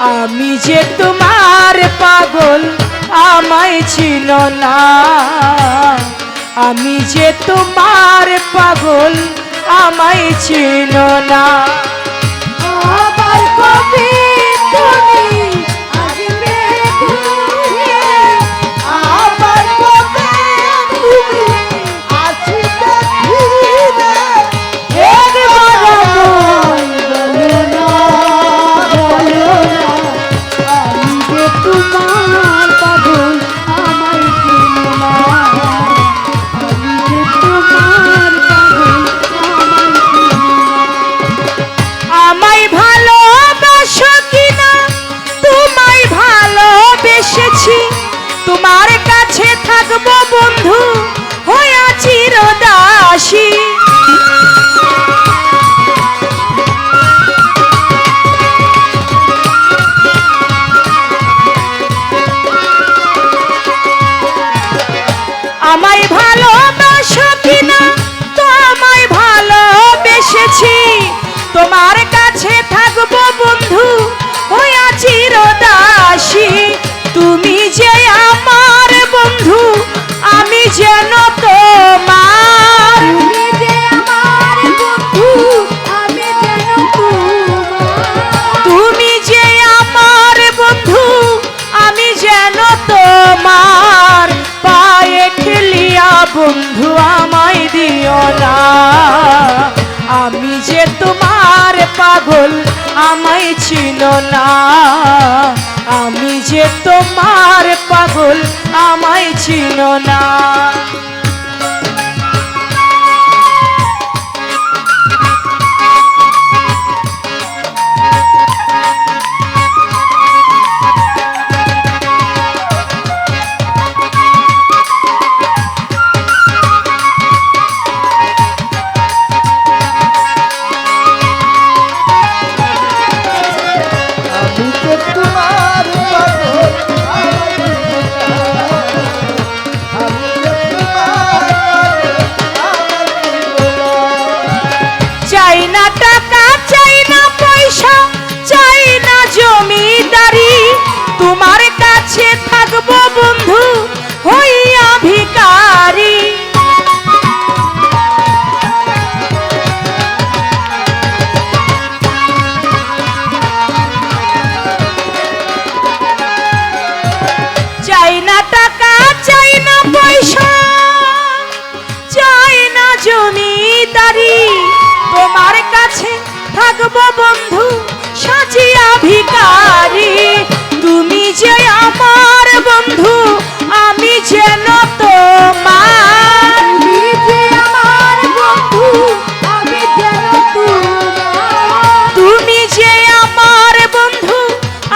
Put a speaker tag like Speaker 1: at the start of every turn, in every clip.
Speaker 1: আমি যে তোমার পাগল আমায় ছিল না। আমি যে তোমার পাগল আমায় ছিল না। ভালোবাসো কিনা তোমায় ভালোবেসেছি। তোমার কাছে থাকব বন্ধু হয়ে চিরদাসী। বন্ধু আমায় দিও না। আমি যে তোমার পাগল, আমায় ছিল না। আমি যে তোমার পাগল, আমায় ছিল না। জমিদারি তোমার কাছে থাকব বন্ধু সাজিয়া ভিকারি তুমি যে আমার বন্ধু আমি যেন তোমার।
Speaker 2: তুমি যে আমার বন্ধু আমি যেন তোমার।
Speaker 1: তুমি যে আমার বন্ধু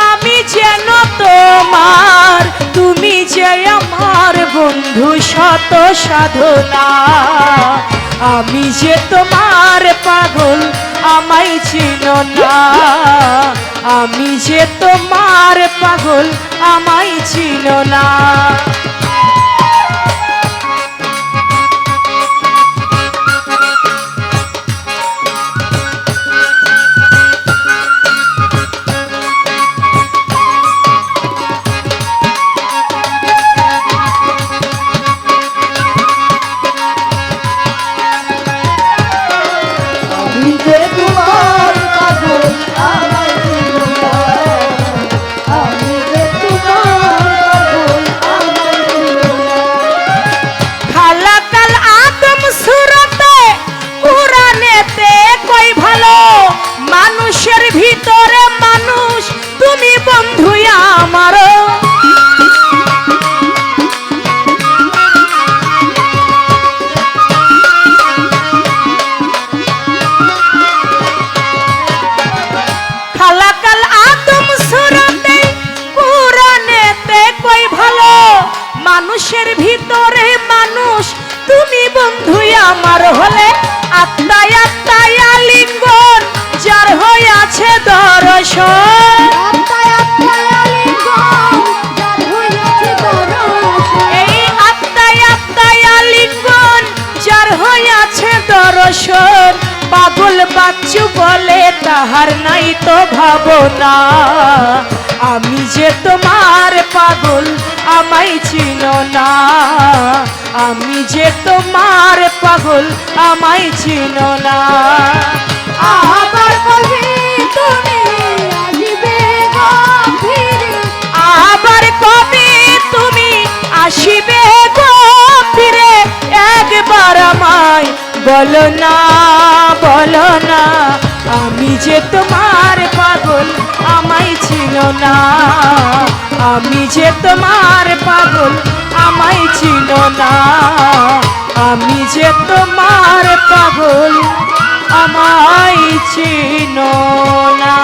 Speaker 1: আমি যেন তোমার। তুমি যে আমার বন্ধু শত সাধনা। আমি যে তোমার পাগল আমায় ছিল না। আমি যে তোমার পাগল আমায় ছিল না।
Speaker 3: মানুষের ভিতরে মানুষ। তুমি বন্ধু আমার হলে আত্মায় আত্মায় আলিঙ্গন যার হয়ে আছে দর্শন। আলিঙ্গন যার হয়ে আছে দর্শন। পাগল বাচ্চু বলে তাহার নাই তো ভাবনা।
Speaker 1: আমি যে তোমার পাগল আমায় চিন না। আমি যে তোমার পাগল আমায় চিন না।
Speaker 2: আবার কবে তুমি আসবে
Speaker 1: আবার কবে তুমি আসিবে ফিরে একবার আমায় বলো না বলো না। আমি যে তোমার পাগল আমায় ছিল না। আমি যে তোমার পাগল আমায় ছিল না। আমি যে তোমার পাগল আমায় ছিল না।